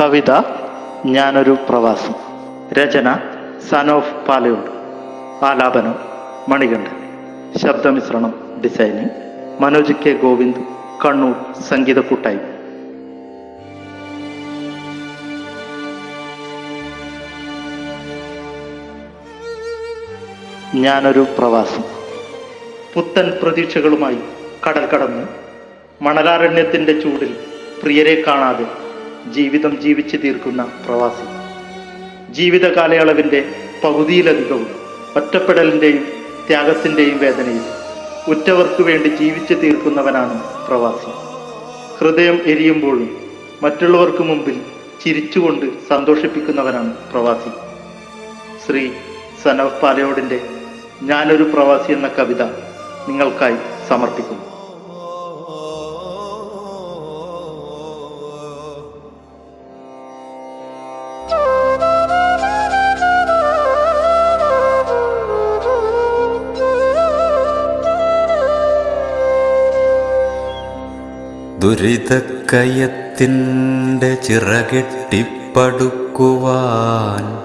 കവിത ഞാനൊരു പ്രവാസം. രചന സനോഫ് ഓഫ് പാലയോട്. ആലാപനം മണികണ്ഠൻ. ശബ്ദമിശ്രണം ഡിസൈനിങ്. മനോജ് കെ. ഗോവിന്ദ് കണ്ണൂർ സംഗീത കൂട്ടായ്മ ഞാനൊരു പ്രവാസം. പുത്തൻ പ്രതീക്ഷകളുമായി കടൽ കടന്ന് മണലാരണ്യത്തിന്റെ ചൂടിൽ പ്രിയരെ കാണാതെ ജീവിതം ജീവിച്ചു തീർക്കുന്ന പ്രവാസി. ജീവിത കാലയളവിന്റെ പകുതിയിലധികവും ഒറ്റപ്പെടലിന്റെയും ത്യാഗത്തിന്റെയും വേദനയിൽ ഉറ്റവർക്ക് വേണ്ടി ജീവിച്ചു തീർക്കുന്നവനാണ് പ്രവാസി. ഹൃദയം എരിയുമ്പോഴും മറ്റുള്ളവർക്ക് മുമ്പിൽ ചിരിച്ചുകൊണ്ട് സന്തോഷിപ്പിക്കുന്നവനാണ് പ്രവാസി. ശ്രീ സനവ് പാലയോടിന്റെ ഞാനൊരു പ്രവാസി എന്ന കവിത നിങ്ങൾക്കായി സമർപ്പിക്കുന്നു. ദുരിതക്കയത്തിന്റെ ചിറകെട്ടിപ്പടുക്കുവാൻ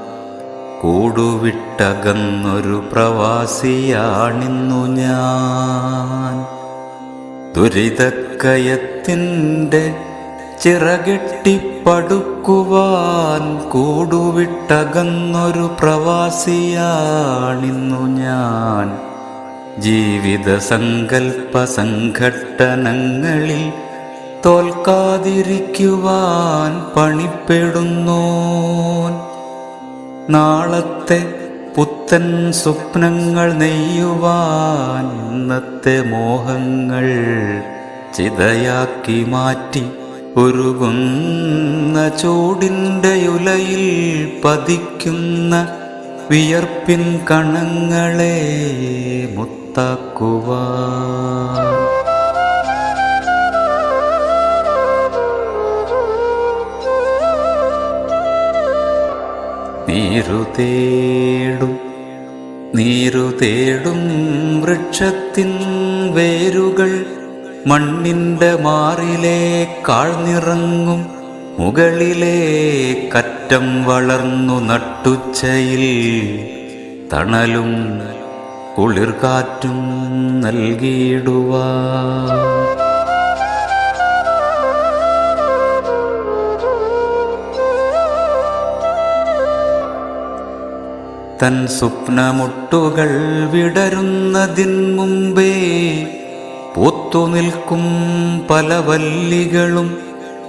കൂടുവിട്ടകന്നൊരു പ്രവാസിയാണിന്നു ഞാൻ. ദുരിതക്കയത്തിന്റെ ചിറകെട്ടിപ്പടുക്കുവാൻ കൂടുവിട്ടകന്നൊരു പ്രവാസിയാണിന്നു ഞാൻ. ജീവിത സങ്കൽപ്പ സംഘട്ടനങ്ങളിൽ തോൽക്കാതിരിക്കുവാൻ പണിപ്പെടുന്നോൻ. നാളത്തെ പുത്തൻ സ്വപ്നങ്ങൾ നെയ്യുവാൻ ഇന്നത്തെ മോഹങ്ങൾ ചിതയാക്കി മാറ്റി ഉരുകുന്ന ചൂടിന്റെ ഉലയിൽ പതിക്കുന്ന വിയർപ്പിൻ കണങ്ങളെ മുത്താക്കുവാൻ. നീരു തേടും നീരു തേടും വൃക്ഷത്തിൻ വേരുകൾ. മണ്ണിന്റെ മാറിലെ കാഴ്ന്നിറങ്ങും മുകളിലെ കറ്റം വളർന്നു നട്ടുച്ചയിൽ. തണലും കുളിർകാറ്റും നൽകിയിടുവാൻ. തൻ സ്വപ്നമുട്ടുകൾ വിടരുന്നതിൻ മുമ്പേ പൂത്തുനിൽക്കും പല വല്ലികളും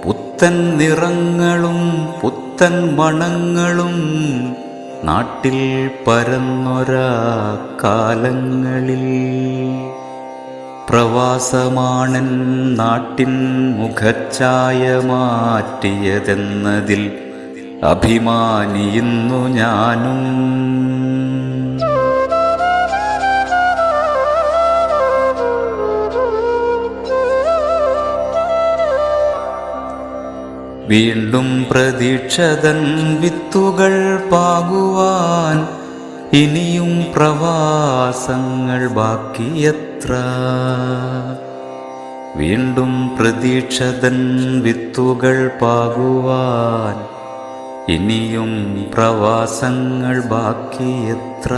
പുത്തൻ നിറങ്ങളും പുത്തൻ മണങ്ങളും. നാട്ടിൽ പരന്നൊരാ കാലങ്ങളിൽ പ്രവാസമാണൻ നാട്ടിൻ മുഖച്ഛായ മാറ്റിയതെന്നതിൽ അഭിമാനിയുന്നു ഞാനും. വീണ്ടും പ്രതീക്ഷതൻ വിത്തുകൾ പാകുവാൻ ഇനിയും പ്രവാസങ്ങൾ ബാക്കിയത്ര? വീണ്ടും പ്രതീക്ഷതൻ വിത്തുകൾ പാകുവാൻ ഇനിയും പ്രവാസങ്ങൾ ബാക്കിയത്ര?